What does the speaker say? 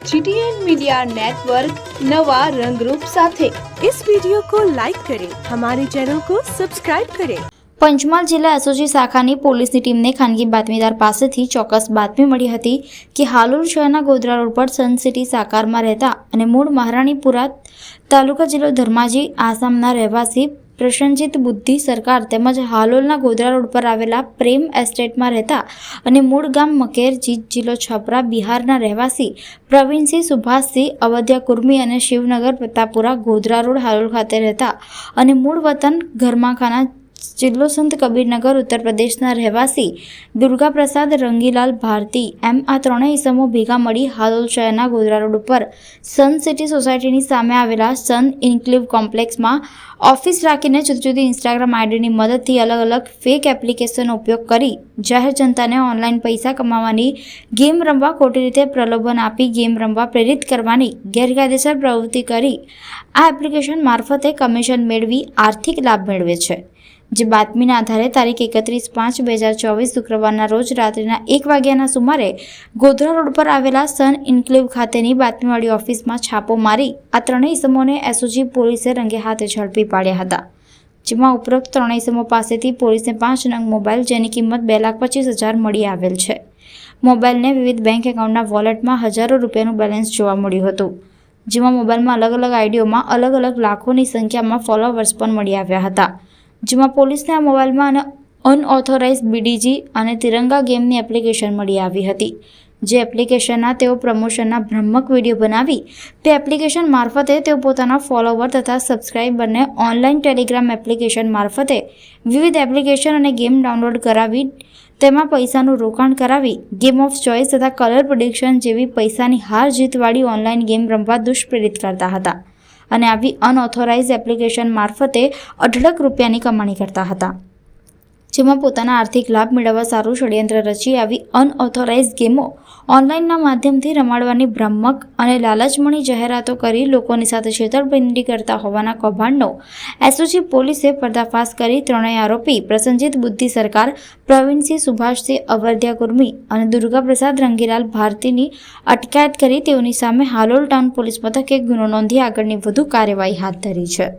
GTN media network नवा रंगरूप સાથે इस वीडियो को लाइक करें हमारे चैनल को सब्सक्राइब करें પંચમહાલ જિલ્લા એસઓજી શાખાની પોલીસની ટીમને ખાનગી બાતમીદાર પાસેથી ચોક્કસ બાતમી મળી હતી કે હાલોલ શહેરના ગોધરા રોડ પર સન સિટી સાકારમાં રહેતા અને મૂળ મહારાણીપુરા તાલુકા જિલ્લો ધર્માજી આસામના રહેવાસી પ્રસન્નજીત બુદ્ધિ સરકાર તેમજ હાલોલના ગોધરા રોડ પર આવેલા પ્રેમ એસ્ટેટમાં રહેતા અને મૂળ ગામ મકેરજી જિલ્લો છપરા, બિહારના રહેવાસી પ્રવીણસિંહ સુભાષસિંહ, અવધ્યા કુર્મી અને શિવનગર પ્રતાપુરા ગોધરા રોડ, હાલોલ ખાતે રહેતા અને મૂળ વતન ઘરમાખાના જિલ્લો સંત કબીરનગર, ઉત્તર પ્રદેશના રહેવાસી દુર્ગાપ્રસાદ રંગીલાલ ભારતી એમ આ ત્રણેય ઇસમો ભેગા મળી હાલોલ શહેરના ગોધરા રોડ ઉપર સન સિટી સોસાયટીની સામે આવેલા સન ઇન્ક્લિવ કોમ્પ્લેક્સમાં ઓફિસ રાખીને જુદી જુદી ઇન્સ્ટાગ્રામ આઈડીની મદદથી અલગ અલગ ફેક એપ્લિકેશનનો ઉપયોગ કરી જાહેર જનતાને ઓનલાઈન પૈસા કમાવાની ગેમ રમવા ખોટી રીતે પ્રલોભન આપી ગેમ રમવા પ્રેરિત કરવાની ગેરકાયદેસર પ્રવૃત્તિ કરી આ એપ્લિકેશન મારફતે કમિશન મેળવી આર્થિક લાભ મેળવે છે. જે બાતમીના આધારે તારીખ એકત્રીસ પાંચ બે હજાર ચોવીસ શુક્રવારના રોજ રાત્રિના એક વાગ્યાના સુમારે ગોધરા રોડ પર આવેલા સન ઇન્ક્લેવ ખાતેની બાતમીવાળી ઓફિસમાં છાપો મારી આ ત્રણેય ઇસમોને એસઓજી પોલીસે રંગે હાથે ઝડપી પાડ્યા હતા, જેમાં ઉપરોક્ત ત્રણેય ઇસમો પાસેથી પોલીસને પાંચ નંગ મોબાઈલ જેની કિંમત બે લાખ પચીસ હજાર મળી આવેલ છે. મોબાઈલને વિવિધ બેંક એકાઉન્ટના વોલેટમાં હજારો રૂપિયાનું બેલેન્સ જોવા મળ્યું હતું, જેમાં મોબાઈલમાં અલગ અલગ આઈડીઓમાં અલગ અલગ લાખોની સંખ્યામાં ફોલોવર્સ પણ મળી આવ્યા હતા. જેમાં પોલીસને મોબાઈલમાં અને અનઓથોરાઇઝ બીડીજી અને તિરંગા ગેમની એપ્લિકેશન મળી આવી હતી. જે એપ્લિકેશનના તેઓ પ્રમોશનના ભ્રમક વીડિયો બનાવી, તે એપ્લિકેશન મારફતે તેઓ પોતાના ફોલોવર તથા સબસ્ક્રાઇબરને ઓનલાઈન ટેલિગ્રામ એપ્લિકેશન મારફતે વિવિધ એપ્લિકેશન અને ગેમ ડાઉનલોડ કરાવી, તેમાં પૈસાનું રોકાણ કરાવી ગેમ ઓફ ચોઇસ તથા કલર પ્રોડિક્શન જેવી પૈસાની હાર જીતવાળી ઓનલાઈન ગેમ રમવા દુષ્પ્રેરિત કરતા હતા. અને આવી અનઓથોરાઇઝ એપ્લિકેશન મારફતે અઢળક રૂપિયાની કમાણી કરતા હતા. જેમાં પોતાના આર્થિક લાભ મેળવવા સારું ષડયંત્ર રચી આવી અનઓથોરાઇઝ ગેમો ઓનલાઈનના માધ્યમથી રમાડવાની ભ્રામક અને લાલચમણી જાહેરાતો કરી લોકોની સાથે છેતરપિંડી કરતા હોવાના કૌભાંડનો એસઓજી પોલીસે પર્દાફાશ કરી ત્રણેય આરોપી પ્રસંજીત બુદ્ધિ સરકાર, પ્રવીણસિંહ સુભાષસિંહ અવધ્યા કુર્મી અને દુર્ગાપ્રસાદ રંગીલાલ ભારતીની અટકાયત કરી તેઓની સામે હાલોલ ટાઉન પોલીસ મથકે ગુનો નોંધી આગળની વધુ કાર્યવાહી હાથ ધરી છે.